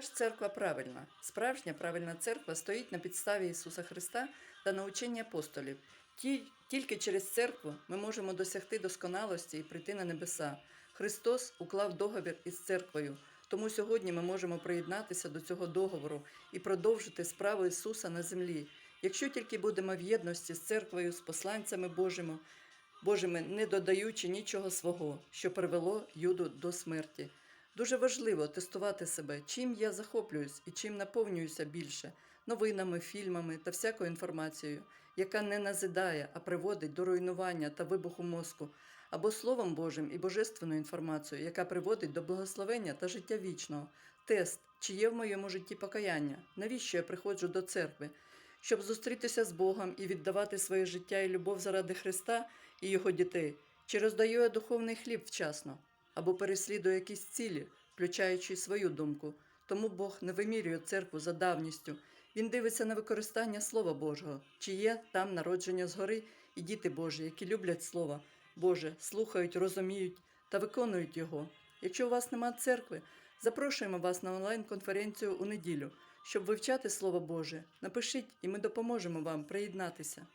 Ж церква правильна? Справжня правильна церква стоїть на підставі Ісуса Христа та научення апостолів. Ті- Тільки через церкву ми можемо досягти досконалості і прийти на небеса. Христос уклав договір із церквою, тому сьогодні ми можемо приєднатися до цього договору і продовжити справу Ісуса на землі. Якщо тільки будемо в єдності з церквою, з посланцями Божими, Божими, не додаючи нічого свого, що привело Юду до смерті. Дуже важливо тестувати себе, чим я захоплююсь і чим наповнююся більше новинами, фільмами та всякою інформацією, яка не назидає, а приводить до руйнування та вибуху мозку, або Словом Божим і божественною інформацією, яка приводить до благословення та життя вічного. Тест, чи є в моєму житті покаяння, навіщо я приходжу до церкви, щоб зустрітися з Богом і віддавати своє життя і любов заради Христа і Його дітей, чи роздаю я духовний хліб вчасно, або переслідую якісь цілі, включаючи свою думку. Тому Бог не вимірює церкву за давністю. Він дивиться на використання Слова Божого, чи є там народження згори і діти Божі, які люблять Слово Боже, слухають, розуміють та виконують його. Якщо у вас немає церкви, запрошуємо вас на онлайн-конференцію у неділю, щоб вивчати Слово Боже. Напишіть, і ми допоможемо вам приєднатися.